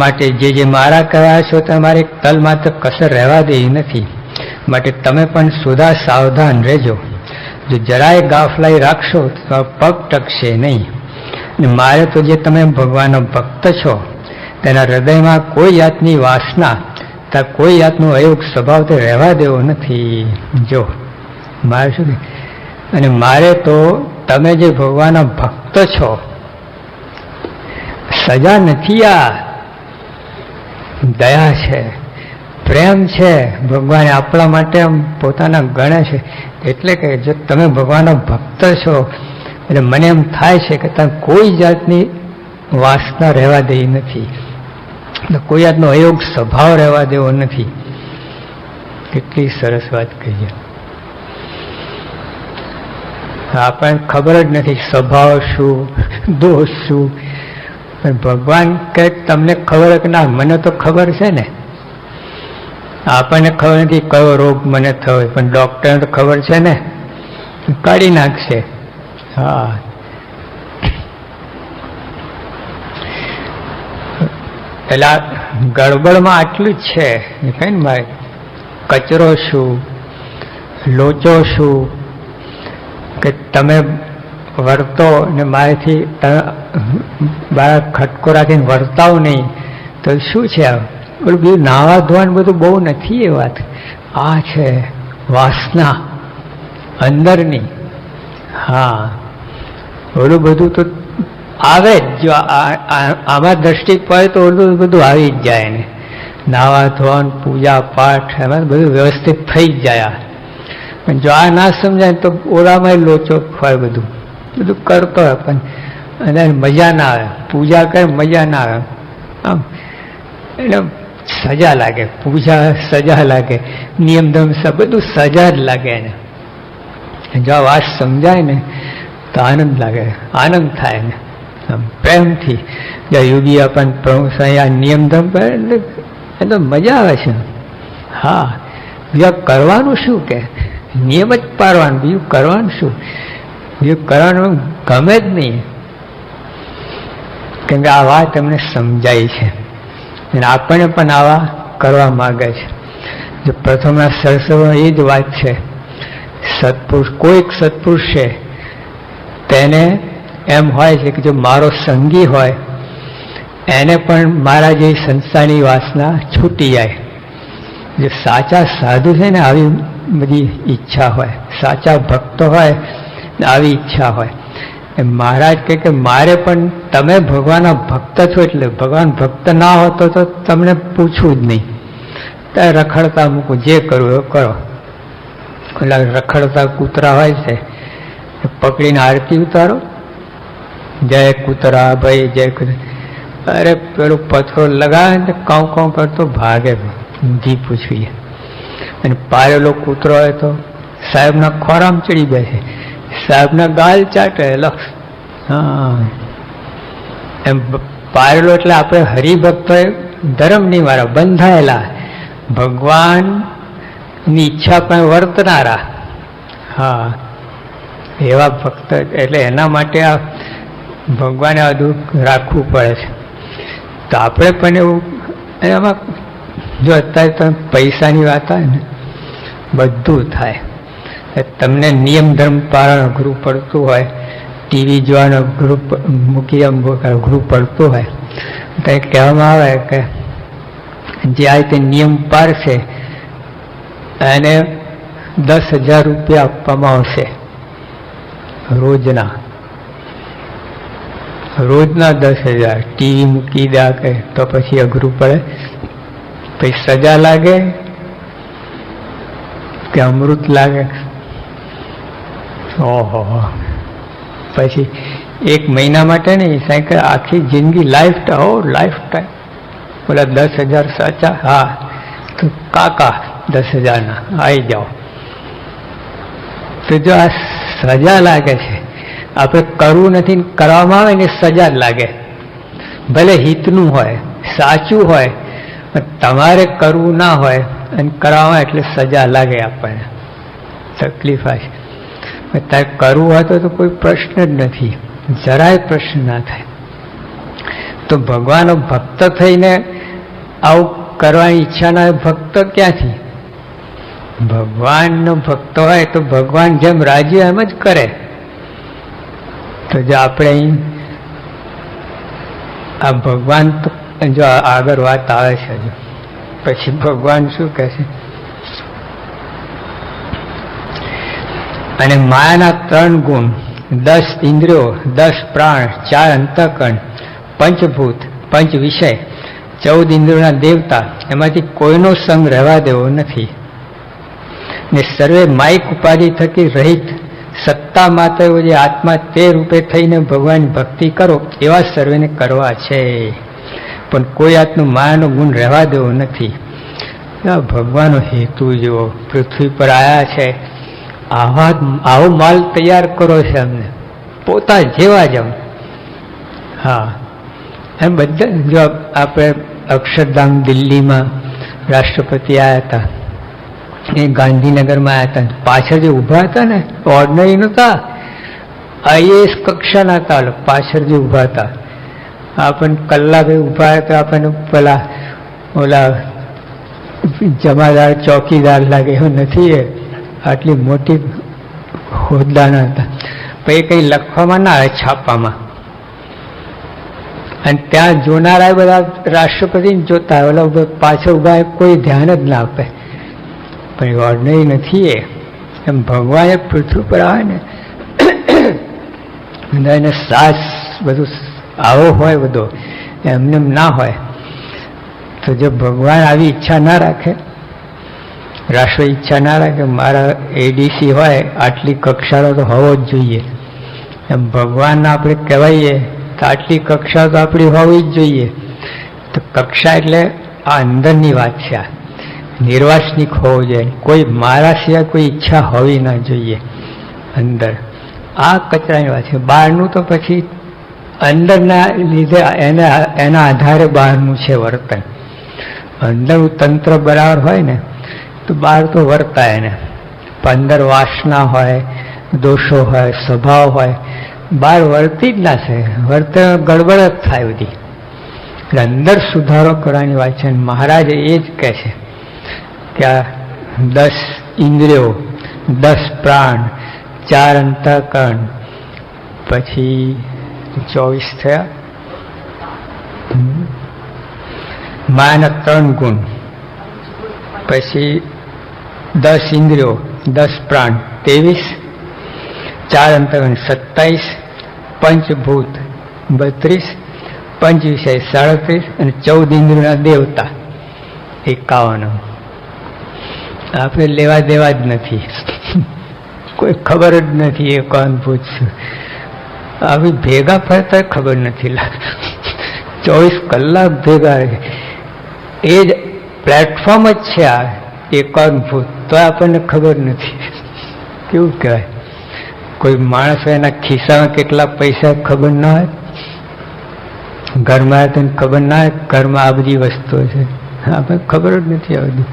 માટે જે જે મારા કહેવાય છો તમારે તલ માત્ર કસર રહેવા દેવી નથી. માટે તમે પણ સુધા સાવધાન રહેજો. જો જરાય ગાફલાઈ રાખશો તો પગ ટકશે નહીં. અને મારે તો જે તમે ભગવાનનો ભક્ત છો, તેના હૃદયમાં કોઈ જાતની વાસના ત્યાં કોઈ જાતનો અયોગ સ્વભાવ તે રહેવા દેવો નથી. જો, મારે શું અને મારે તો તમે જે ભગવાનના ભક્ત છો, સજા નથી આ દયા છે, પ્રેમ છે, ભગવાને આપણા માટે પોતાના ગણે છે. એટલે કે જો તમે ભગવાનનો ભક્ત છો, એટલે મને એમ થાય છે કે તમે કોઈ જાતની વાસના રહેવા દઈ નથી. કોઈ જાતનો અયોગ સ્વભાવ રહેવા દેવો નથી. કેટલી સરસ વાત કહીએ આપણને ખબર જ નથી સ્વભાવ શું, દોષ શું. પણ ભગવાન કે તમને ખબર કે ના, મને તો ખબર છે ને. આપણને ખબર નથી કયો રોગ મને થયો, પણ ડૉક્ટરને તો ખબર છે ને. કાઢી નાખશે. હા. પેલા ગડબડમાં આટલું જ છે. કઈ ને ભાઈ? કચરો શું? લોચો શું? કે તમે વર્તો ને મારેથી બાળક ખટકો રાખીને વર્તાવ નહીં, તો શું છે આ બધું બીજું નાવા ધોવાનું બધું બહુ નથી એ વાત. આ છે વાસના અંદરની. હા. ઓલું બધું તો આવે જ. જો આમાં દ્રષ્ટિ પડે તો ઓલું બધું આવી જ જાય ને. નાવા ધોવાનું પૂજા પાઠ એમાં બધું વ્યવસ્થિત થઈ જ જાય પણ જો આ ના સમજાય તો ઓલામાં લોચો હોય બધું. બધું કરતો હોય પણ અને મજા ના આવે. પૂજા કરે મજા ના આવે. આમ, એટલે સજા લાગે. પૂજા સજા લાગે. નિયમ ધર્મ બધું સજા જ લાગે એને. જો આ વાત સમજાય ને, તો આનંદ લાગે. આનંદ થાય ને આમ, પ્રેમથી. યોગી આપણને પ્રભુ આ નિયમ ધમ કરે એટલે એ તો મજા આવે છે. હા. બીજા કરવાનું શું કે? નિયમ જ પાડવાનું. બીજું કરવાનું શું? બીજું કરવાનું ગમે જ નહીં. કેમ કે આ વાત તમને સમજાય છે. અને આપણને પણ આવા કરવા માગે છે. જો પ્રથમના સરસવમાં એ જ વાત છે. સત્પુરુષ, કોઈક સત્પુરુષ છે, તેને એમ હોય છે કે જો મારો સંગી હોય, એને પણ મારા જે સંસ્થાની વાસના છૂટી જાય. જે સાચા સાધુ છે ને, આવી બધી ઈચ્છા હોય, સાચા ભક્તો હોય આવી ઈચ્છા હોય. મહારાજ કહે કે મારે પણ તમે ભગવાનના ભક્ત છો એટલે ભગવાન ભક્ત ના હોતો તો તમને પૂછવું જ નહીં. ત્યાં રખડતા મૂકું, જે કરવું એ કરો. એટલે રખડતા કૂતરા હોય છે પકડીને આરતી ઉતારો. જય કૂતરા ભાઈ, જય કૂતરા. અરે પેલું પથરો લગાવે ને કાઉ કાઉ કરતો ભાગે ઘી પૂછવીએ અને પાયેલો કૂતરો હોય તો સાહેબના ખોરામ ચડી બેસે સાહેબના ગાલ ચાટે હા. એમ પાયેલો એટલે આપણે હરિભક્તો ધર્મ નહીં મારા બંધાયેલા ભગવાનની ઈચ્છા પણ વર્તનારા. હા. એવા ભક્ત એટલે એના માટે આ ભગવાને આ દુઃખ રાખવું પડે છે. તો આપણે પણ એવું એમાં જો અત્યારે તમે પૈસાની વાત આવે ને, બધું થાય. તમને નિયમ ધર્મ પાલન અઘરું પડતું હોય, ટીવી જોવાનું ગ્રુપ મૂકી અઘરું પડતું હોય. તો કહેવામાં આવે કે જે આ રીતે નિયમ પાડશે, એને દસ હજાર રૂપિયા આપવામાં આવશે. રોજના. રોજના દસ હજાર. ટીવી મૂકી દે કે તો પછી અઘરું પડે. પછી સજા લાગે કે અમૃત લાગે. ઓહો. પછી એક મહિના માટે નહીં સાયકલ આખી જિંદગી લાઈફ હો લાઈફ ટાઈમ બોલા, દસ હજાર સાચા? હા. તો કાકા, દસ હજારના. આવી જાઓ. તો જો આ સજા લાગે છે, આપણે કરવું નથી કરવામાં આવે ને સજા જ લાગે. ભલે હિતનું હોય, સાચું હોય તમારે કરવું ના હોય અને કરવામાં એટલે સજા લાગે આપણને. તકલીફ આવે તારે કરવું હોય તો કોઈ પ્રશ્ન જ નથી. જરાય પ્રશ્ન ના થાય. તો ભગવાનનો ભક્ત થઈને આવું કરવાની ઈચ્છા ના ભક્ત ક્યાંથી? ભગવાનનો ભક્ત હોય તો ભગવાન જેમ રાજી એમ જ કરે. તો જો આપણે અહીં આ ભગવાન તો જો આગળ વાત આવે છે પછી ભગવાન શું કહે છે? અને માયાના ત્રણ ગુણ, દસ ઇન્દ્રિયો, દસ પ્રાણ, ચાર અંતકણ પંચભૂત, પંચ વિષય, ચૌદ ઇન્દ્રિયોના દેવતા, એમાંથી કોઈનો સંગ રહેવા દેવો નથી. ને સર્વે માઇક ઉપાધિ થકી રહિત સત્તા માત્ર જે આત્મા તે રૂપે થઈને ભગવાન ભક્તિ કરો, એવા સર્વેને કરવા છે. પણ કોઈ આતનું માયાનો ગુણ રહેવા દેવો નથી. ભગવાનનો હેતુ જેવો પૃથ્વી પર આવ્યા છે આવા આવો માલ તૈયાર કરો છે અમને પોતા જેવા જ એમ હા. એમ બધા જો આપણે અક્ષરધામ દિલ્હીમાં રાષ્ટ્રપતિ આવ્યા હતા, એ ગાંધીનગરમાં આવ્યા હતા, પાછળ જે ઊભા હતા ને ઓર્ડનરી નહોતા આઈએએસ કક્ષાના હતા પાછળ જે ઊભા હતા. આપણને કલાકે ઊભા હતા આપણને પેલા ઓલા જમાદાર, ચોકીદાર લાગે એવું નથી એ. આટલી મોટી હોદ્દાના હતા. પછી કંઈ લખવામાં ના આવે છાપામાં. અને ત્યાં જોનારા બધા રાષ્ટ્રપતિને જોતા ઓલા પાછળ ઊભા કોઈ ધ્યાન જ ના આપે. પણ ઓર્ડનરી નથી એ. એમ ભગવાને પૃથ્વી પર આવે ને, બધા એને સાસ, બધું આવો હોય બધો, એમને એમ ના હોય. તો જો ભગવાન આવી ઈચ્છા ના રાખે રાષ્ટ્ર ઈચ્છા ના રાખે મારા એડીસી હોય, આટલી કક્ષાનો તો હોવો જ જોઈએ. એમ ભગવાન આપણે કહેવાઈએ તો આટલી કક્ષા તો આપણી હોવી જ જોઈએ. તો કક્ષા એટલે આ અંદરની વાત છે આ. નિર્વાસનિક હોવો જોઈએ. કોઈ મારા સિવાય કોઈ ઈચ્છા હોવી ના જોઈએ અંદર. આ કચરાની વાત છે. બહારનું તો પછી અંદરના લીધે એને એના આધારે બહારનું છે વર્તન. અંદરનું તંત્ર બરાબર હોય ને તો બહાર તો વર્તાય ને પંદર વાસના હોય, દોષો હોય, સ્વભાવ હોય, બહાર વર્તી જ ના છે. વર્તન ગડબડ જ થાય બધી. એટલે અંદર સુધારો કરવાની વાત છે મહારાજ એ જ કહે છે કે આ દસ ઇન્દ્રિયો, દસ પ્રાણ, ચાર અંતકરણ, પછી ચોવીસ થયા. માયાના ત્રણ ગુણ. પછી દસ ઇન્દ્રિયો, દસ પ્રાણ, ત્રેવીસ, ચાર અંતકરણ સત્તાવીસ, પંચભૂત બત્રીસ પંચ વિષય સાડત્રીસ અને ચૌદ ઇન્દ્રિયોના દેવતા. એકાવન. આપણે લેવા દેવા જ નથી. કોઈ ખબર જ નથી, એ કોણ પૂછશું. આવી ભેગા ફરતા ખબર નથી ચોવીસ કલાક ભેગા એ જ પ્લેટફોર્મ જ છે આ. એકાદભૂત તો આપણને ખબર નથી. કેવું કહેવાય? કોઈ માણસ એના ખિસ્સામાં કેટલા પૈસા ખબર ના હોય? ઘરમાં તને ખબર ના હોય ઘરમાં આ બધી વસ્તુઓ છે. આપણે ખબર જ નથી આ બધું.